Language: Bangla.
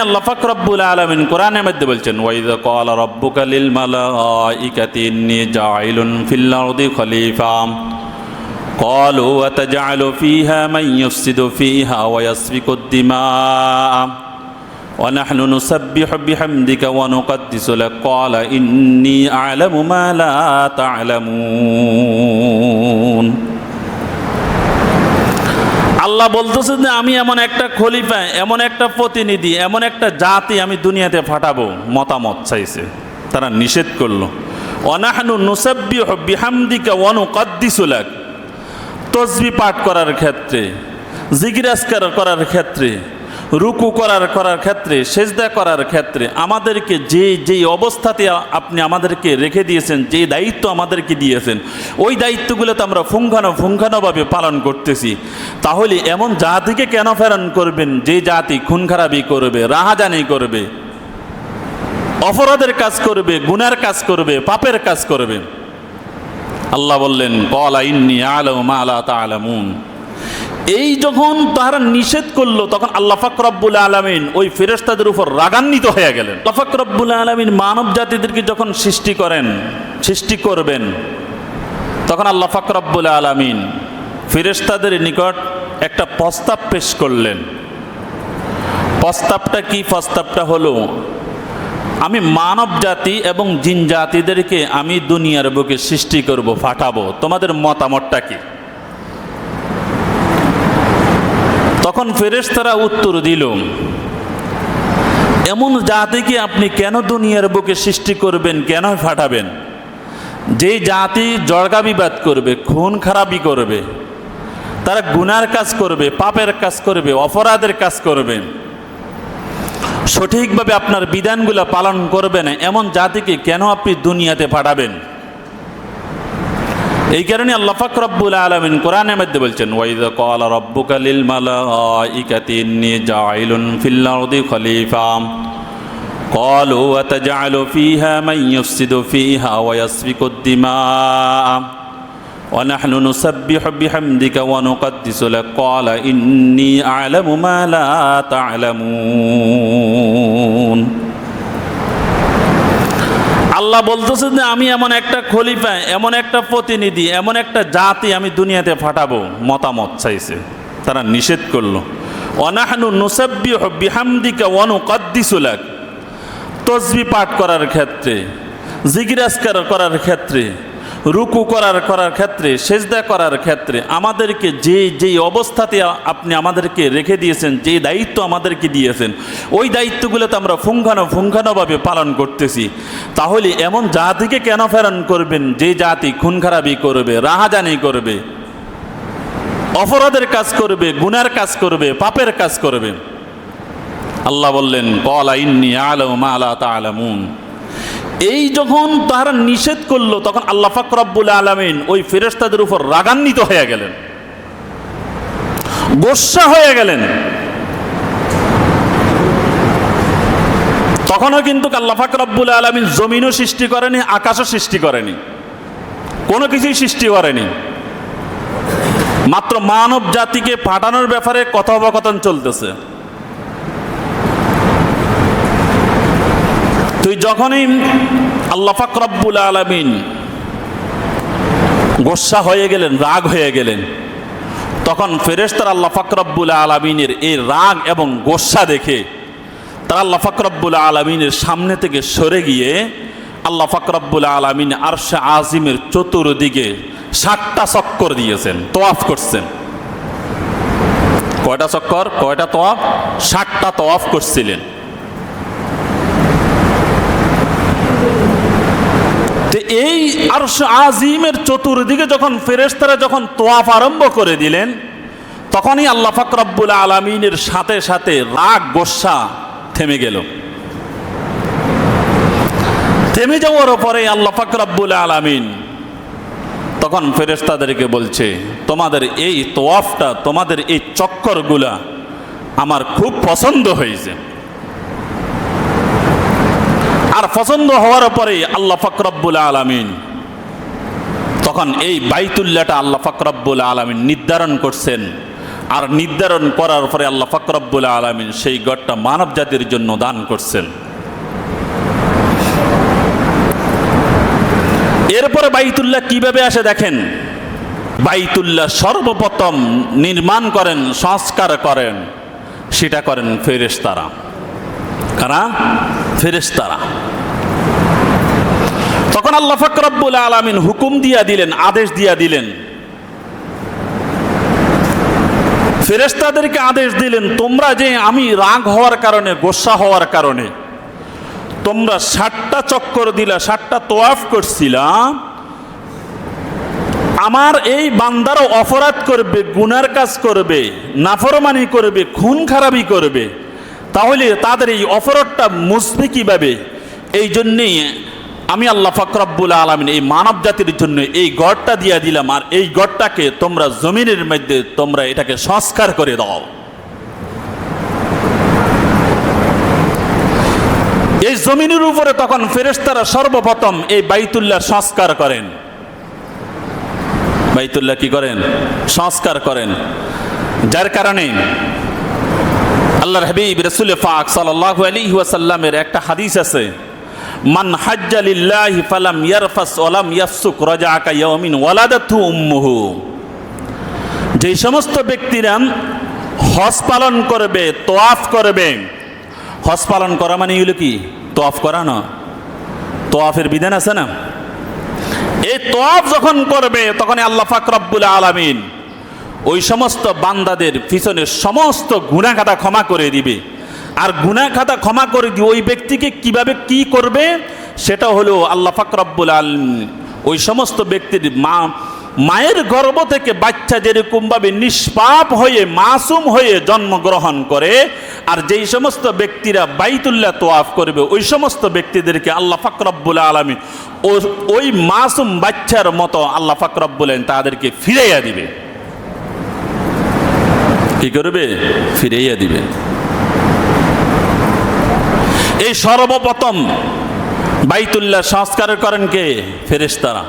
আল্লাহ পাক রব্বুল আলামিন কোরআনের মধ্যে বলছেন ওয়াইদা ক্বালা রাব্বুকা লিল মালাইকাতি ইন্নী জাইলুন ফিল আরদি খলিফা قالوا وتجعل فيها من يفسد فيها ويسفك الدماء ونحن نسبح بحمدك ونقدس لك قال إني أعلم ما لا تعلمون আল্লাহ বলতেছে যে আমি এমন একটা খলিফা, এমন একটা প্রতিনিধি, এমন একটা জাতি আমি দুনিয়াতে ফাটাবো, মতামত চাইছে। তারা নিষেধ করল। অনাহানু নুসাব্বিহ বিহামদিকা ওয়ানুকাদ্দিসুলাক তসবি পাঠ করার ক্ষেত্রে জিগিরাজকার করার ক্ষেত্রে রুকু করার করার ক্ষেত্রে, সেজদা করার ক্ষেত্রে আমাদেরকে যে, যেই অবস্থাতে আপনি আমাদেরকে রেখে দিয়েছেন, যে দায়িত্ব আমাদেরকে দিয়েছেন, ওই দায়িত্বগুলো তো আমরা ফুঙ্গানো ফুঙ্গানোভাবে পালন করতেছি। তাহলে এমন জাতিকে কেন ফেরন করবেন? যে জাতি খুন খারাপি করবে, রাহাজানি করবে, অপরাধের কাজ করবে, গুনার কাজ করবে, পাপের কাজ করবে। আল্লাহ বললেন, কলা ইন্নি আলম আলা তালামুন এই যখন তারা নিষেধ করল, তখন আল্লাহ ফাকরাবুল আলমিন ওই ফেরেস্তাদের উপর রাগান্বিত হয়ে গেলেন। ফাকরাবুল আলমিন মানব জাতিদেরকে যখন সৃষ্টি করেন, সৃষ্টি করবেন, তখন আল্লাহ ফাকরাবুল আলমিন ফেরেস্তাদের নিকট একটা প্রস্তাব পেশ করলেন। প্রস্তাবটা কি? প্রস্তাবটা হলো, আমি মানব জাতি এবং জিন জাতিদেরকে আমি দুনিয়ার বুকে সৃষ্টি করব, ফাটাবো। তোমাদের মতামতটা কি? তখন ফেরেশতারা উত্তর দিল, এমন জাতিকে আপনি কেন দুনিয়ার বুকে সৃষ্টি করবেন, কেন ফাটাবেন? যে জাতি জড়গা বিবাদ করবে, খুন খারাপি করবে, তারা গুনার কাজ করবে, পাপের কাজ করবে, অপরাধের কাজ করবে, সঠিকভাবে আপনার বিধানগুলো পালন করবেন এমন জাতিকে কেন আপনি দুনিয়াতে পাঠাবেন এই কারণে আল্লাহ পাক রব্বুল আলামিন কোরআনের মধ্যে বলছেন ওয়াইদা ক্বালা রাব্বুকা লিল মালাইকাতি ইন্নী জাইলুন ফিল আরদি খলিফা قالوا وتجعل فيها من يفسد فيها ويسفك الدماء ونحن نسبح بحمدك ونقدس لك قال إني أعلم ما لا تعلمون আল্লাহ বলতেছে যে আমি এমন একটা খলিফা, এমন একটা প্রতিনিধি, এমন একটা জাতি আমি দুনিয়াতে ফাটাবো, মতামত চাইছে। তারা নিষেধ করল। অনাহানু নুসাব্বিহ বিহামদিকা কদ্দিসুলাক তসবি পাঠ করার ক্ষেত্রে জিগিরাজকার করার ক্ষেত্রে রুকু করার করার ক্ষেত্রে, সেজদা করার ক্ষেত্রে আমাদেরকে যে, যেই অবস্থাতে আপনি আমাদেরকে রেখে দিয়েছেন, যে দায়িত্ব আমাদেরকে দিয়েছেন, ওই দায়িত্বগুলো তো আমরা ফুঙ্গানো ফুঙ্গানোভাবে পালন করতেছি। তাহলে এমন জাতিকে কেন ফেরন করবেন? যে জাতি খুন খারাপি করবে, রাহাজানি করবে, অপরাধের কাজ করবে, গুনার কাজ করবে, পাপের কাজ করবে। আল্লাহ বললেন, কলা ইন্নি আলম আলা তালামুন এই যখন তাহারা নিষেধ করল, তখন আল্লাহ ফাকরাবুল আলমিন ওই ফেরেস্তাদের উপর রাগান্বিত হয়ে গেলেন। গোসা হয়ে গেলেন। তখনও কিন্তু আল্লাহ ফাকরাবুল আলমিন জমিনও সৃষ্টি করেনি, আকাশও সৃষ্টি করেনি। কোনো কিছুই সৃষ্টি করেনি। মাত্র মানব জাতিকে পাঠানোর ব্যাপারে কথোপকথন চলতেছে। তুই যখনই আল্লাহ ফাকরাবুল আলমিন গোসা হয়ে গেলেন, রাগ হয়ে গেলেন, তখন ফেরেস্তার আল্লাহ ফাকরাবুল আলমিনের এই রাগ এবং গোসা দেখে তারা আল্লাহ ফাকরাবুল আলমিনের সামনে থেকে সরে গিয়ে আল্লাহ ফাকরাবুল আলমিন আরশা আজিমের চতুর্দিকে সাতটা চক্কর দিয়েছেন, তোয়াফ করছেন। কয়টা চক্কর? কয়টা তোয়াফ? ষাটটা তোয়াফ করছিলেন। তো এই আর আজিমের চতুর্দিকে যখন ফেরেস্তারা যখন তোয়াফ আরম্ভ করে দিলেন, তখনই আল্লাহ ফাকরাবুল আলমিনের সাথে সাথে রাগ, গোসা থেমে গেল। থেমে যাওয়ার পরে আল্লাহ ফাকরাবুল আলমিন তখন ফেরেস্তাদেরকে বলছে, তোমাদের এই তোয়াফটা, তোমাদের এই চক্করগুলা আমার খুব পছন্দ হয়েছে। আর পছন্দ হওয়ার পরে আল্লাহ ফকরব্বুল আলমিন তখন এই বাইতুল্লাহটা আল্লাহ ফকরব্বুল আলমিন নির্ধারণ করছেন। আর নির্ধারণ করার পরে আল্লাহ ফাকরাবুল আলমিন সেই গড়টা মানব জাতির জন্য দান করছেন। এরপরে বাইতুল্লাহ কীভাবে আসে দেখেন? বাইতুল্লাহ সর্বপ্রথম নির্মাণ করেন, সংস্কার করেন, সেটা করেন ফেরেশতারা। কারা? ফেরেশতারা। তখন আল্লাহ ফাকরাবুল আলমিন হুকুম দিয়া দিলেন, আদেশ দিয়া দিলেন। ফেরেশতাদেরকে আদেশ দিলেন, তোমরা যে আমি রাগ হওয়ার কারণে, গোসা হওয়ার কারণে, তোমরা ষাটটা চক্কর দিলা ষাটটা তোয়াফ করছিলাম আমার এই বান্দারও অপরাধ করবে, গুনার কাজ করবে, নাফরমানি করবে, খুন খারাপি করবে তাহলে তাদের এই অপরাধটা মুসবে কীভাবে? এই জন্যেই আমি আল্লাহ ফকরাবুল আলমিন এই মানব জাতির জন্য এই গড়টা দিয়া দিলাম আর এই গড়টাকে তোমরা জমিনের মধ্যে তোমরা এটাকে সংস্কার করে দাও। এই জমিনের উপরে তখন ফেরেশতারা সর্বপ্রথম এই বাইতুল্লাহ সংস্কার করেন। বাইতুল্লাহ কি করেন? সংস্কার করেন। যার কারণে আল্লাহর হাবিব, রসুল পাক সাল্লাল্লাহু আলাইহি ওয়াসাল্লামের একটা হাদিস আছে, মান হাজ্জা লিল্লাহি ফালাম ইয়ারফাস ওয়ালাম ইয়াফসুক রাজাআকা ইয়াউমিন ওয়ালাদাতু উম্মুহু। যেই সমস্ত ব্যক্তিরা হজ পালন করবে, তোয়াফ করবে, হজ পালন করা মানে হলো কি? তোয়াফ করা না। তোয়াফের বিধান আছে না? এই তোয়াফ যখন করবে তখন আল্লাহ ফাকরাবুল আলামিন ওই সমস্ত বান্দাদের পিছনে সমস্ত গুণাখাতা ক্ষমা করে দিবে। আর গুণাখাতা ক্ষমা করে দিয়ে ওই ব্যক্তিকে কীভাবে কি করবে, সেটা হলো আল্লাহ ফাকরাবুল আলমিন। ওই সমস্ত ব্যক্তির মা, মায়ের গর্ভ থেকে বাচ্চা যেরকমভাবে নিষ্পাপ হয়ে, মাসুম হয়ে জন্মগ্রহণ করে, আর যেই সমস্ত ব্যক্তিরা বাইতুল্লাহ তোয়াফ করবে, ওই সমস্ত ব্যক্তিদেরকে আল্লাহ ফাকরাবুল আলমী ওই মাসুম বাচ্চার মতো আল্লাহ ফাকরাবুল তাদেরকে ফিরাইয়া দিবে। কি করবে? ফিরাইয়া দিবে। এই সর্বপ্রথম বাইতুল্লাহ সংস্কার করেন কে? ফেরেশতারা।